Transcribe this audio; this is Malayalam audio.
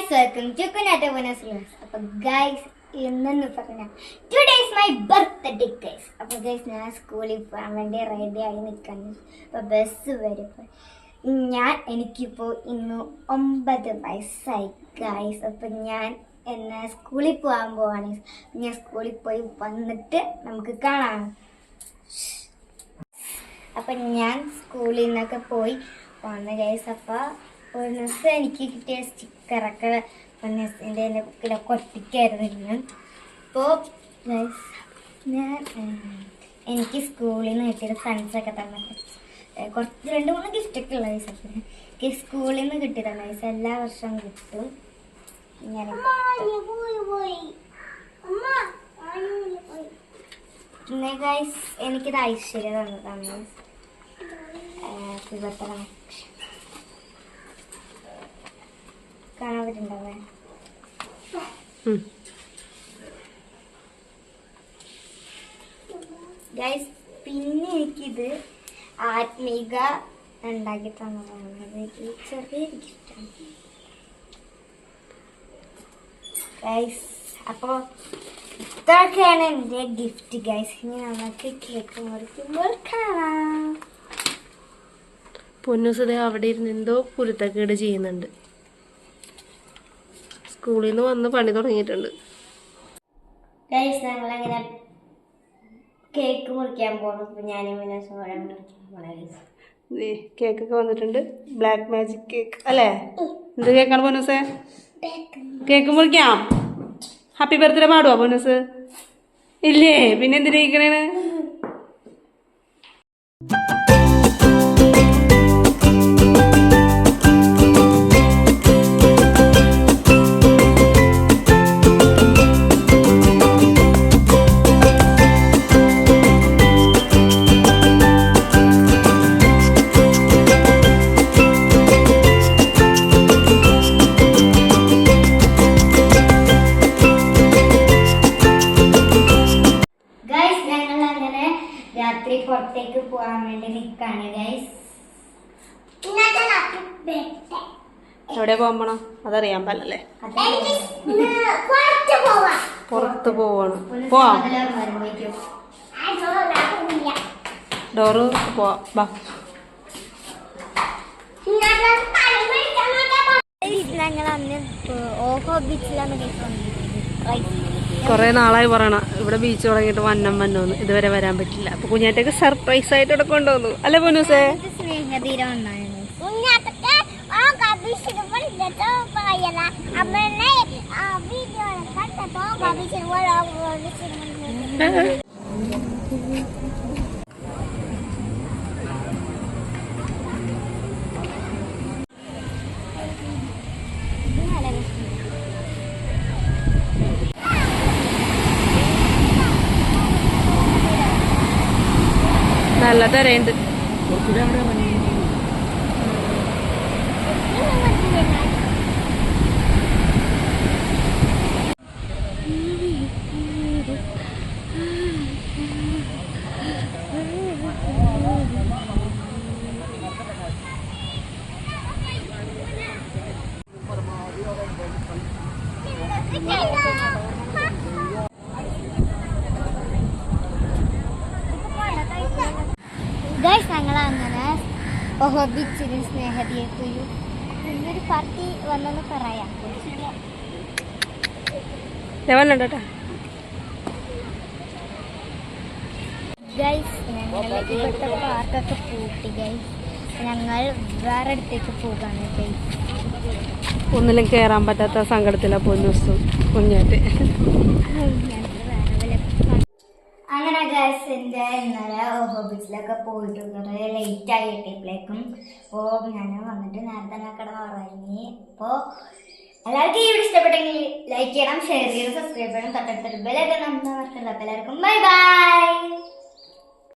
ഗൈസ് വെൽക്കം ടു കുനാറ്റ ബോനസ് അപ്പൊ ഗൈസ് ഇന്നെന്ന് പറഞ്ഞ today is my birthday guys അപ്പൊ ഗൈസ് ഞാൻ സ്കൂളിൽ പോകാൻ വേണ്ടി റെഡി ആയി നിൽക്കുന്നു അപ്പൊ ബസ് വരുമ്പോൾ ഞാൻ എനിക്കിപ്പോൾ ഇന്ന് ഒമ്പത് വയസ്സായി ഗൈസ് അപ്പൊ ഞാൻ എന്നെ സ്കൂളിൽ പോകാൻ പോവാണ്. ഞാൻ സ്കൂളിൽ പോയി വന്നിട്ട് നമുക്ക് കാണാം. അപ്പം ഞാൻ സ്കൂളിൽ നിന്നൊക്കെ പോയി വന്ന ഗൈസ് അപ്പോൾ ഒരു ദിവസം എനിക്ക് കിട്ടിയ സ്റ്റിക്കറൊക്കെ പൊന്നസിന്റെ എന്റെ ബുക്കിലൊക്കെ ഒട്ടിക്കായിരുന്നു അപ്പോൾ ഗൈസ് ഞാൻ എനിക്ക് സ്കൂളിൽ നിന്ന് കിട്ടിയ ഫ്രണ്ട്സൊക്കെ തന്നെ കുറച്ച് രണ്ട് മൂന്ന് ഗിഫ്റ്റൊക്കെ ഉള്ള ഗൈസ് എനിക്ക് സ്കൂളിൽ നിന്ന് കിട്ടിയതാണ് ഗൈസ് എല്ലാ വർഷവും കിട്ടും. പിന്നെ ഗൈസ് എനിക്കിത് ഐശ്വര്യ തന്നതാണ്. ഗൈസ് കാണാൻ പറ്റുന്നുണ്ടാവേ ഗൈസ് പിന്നെ എനിക്കിത് ആത്മീക ഉണ്ടാക്കി തന്നതാണ്. അത് ഈ ചെറിയ ഗിഫ്റ്റാണ് ഗൈസ് അപ്പോൾ ഇത്രയൊക്കെയാണ് എന്റെ ഗിഫ്റ്റ് ഗൈസ് ഇനി നമുക്ക് കേക്ക് മുറിക്കുമ്പോൾ കാണാം. പൊന്നുസത അവിടെ ഇരുന്ന് എന്തോ കുരുത്തക്കേട് ചെയ്യുന്നുണ്ട്. സ്കൂളിൽ നിന്ന് വന്ന് പണി തുടങ്ങിയിട്ടുണ്ട്. ഞങ്ങളങ്ങനെ കേക്ക് മുറിക്കാൻ പോകുന്നു ഞാനും കേക്കൊക്കെ വന്നിട്ടുണ്ട്. ബ്ലാക്ക് മാജിക് കേക്ക് അല്ലേ? എന്ത് കേക്കാണ് പൊന്നൂസേ? കേക്ക് മുറിക്കാം. ഹാപ്പി ബർത്ത്ഡേ പാടുവാ ബോനസ് ഇല്ലേ പിന്നെ എന്തിനാണ് രാത്രി പുറത്തേക്ക് പോകാൻ വേണ്ടി നിൽക്കാണ് ഗൈസ് എവിടെ പോകണം അതറിയാൻ പാടില്ലല്ലേ? പുറത്ത് പോവാണ്. പോവാം. ഡോറ് പോവാ ബാ ഞങ്ങൾ അന്ന് ഓഹോ ബീച്ചിലാണ് കേട്ടോ കുറെ നാളായി പറയണ ഇവിടെ ബീച്ച് തുടങ്ങിയിട്ട് വന്നം വന്നോന്ന്. ഇതുവരെ വരാൻ പറ്റില്ല. അപ്പൊ കുഞ്ഞാറ്റക്ക് സർപ്രൈസ് ആയിട്ട് ഇവിടെ കൊണ്ടുവന്നു. അല്ലെ പൊന്നൂസേ? സ്നേഹതീരം ഉണ്ടായിരുന്നു. നല്ല തിരയുണ്ട് ഗൈസ് ഞങ്ങൾ അങ്ങനെ ഓഹോ ബീച്ചിൽ സ്നേഹതീയത്തൊരു ഒരു പാർട്ടി വന്നെന്ന് പറയാം. കേട്ടോ. ഗൈസ് ഞങ്ങൾ ഇവിടുത്തെ പാർക്കൊക്കെ പൂട്ടി ഗൈസ്. ഞങ്ങൾ വേറെ അടുത്തേക്ക് പോകാണ് ഗൈസ്. ഒന്നിലും കയറാൻ പറ്റാത്ത സങ്കടത്തിലാണ് പോയി ദിവസം കുഞ്ഞാറ്റ് അങ്ങനെ ഗൈസ് എന്റെ ഇന്നലെ ഹോബീസിലൊക്കെ പോയിട്ട് കുറേ ലേറ്റ് ആയി എത്തിയപ്പോഴേക്കും അപ്പോൾ ഞാൻ വന്നിട്ട് നേരത്തെ തന്നെ കിടന്ന് ഉറങ്ങി. അപ്പോൾ എല്ലാവർക്കും ഈ വീഡിയോ ഇഷ്ടപ്പെട്ടെങ്കിൽ ലൈക്ക് ചെയ്യണം ഷെയർ ചെയ്യണം സബ്സ്ക്രൈബ് ചെയ്യണം തൊട്ടടുത്തൊരു ബെല്ലൊക്കെ നമ്മൾ മറക്കരുത് അപ്പോൾ എല്ലാവർക്കും ബൈ ബൈ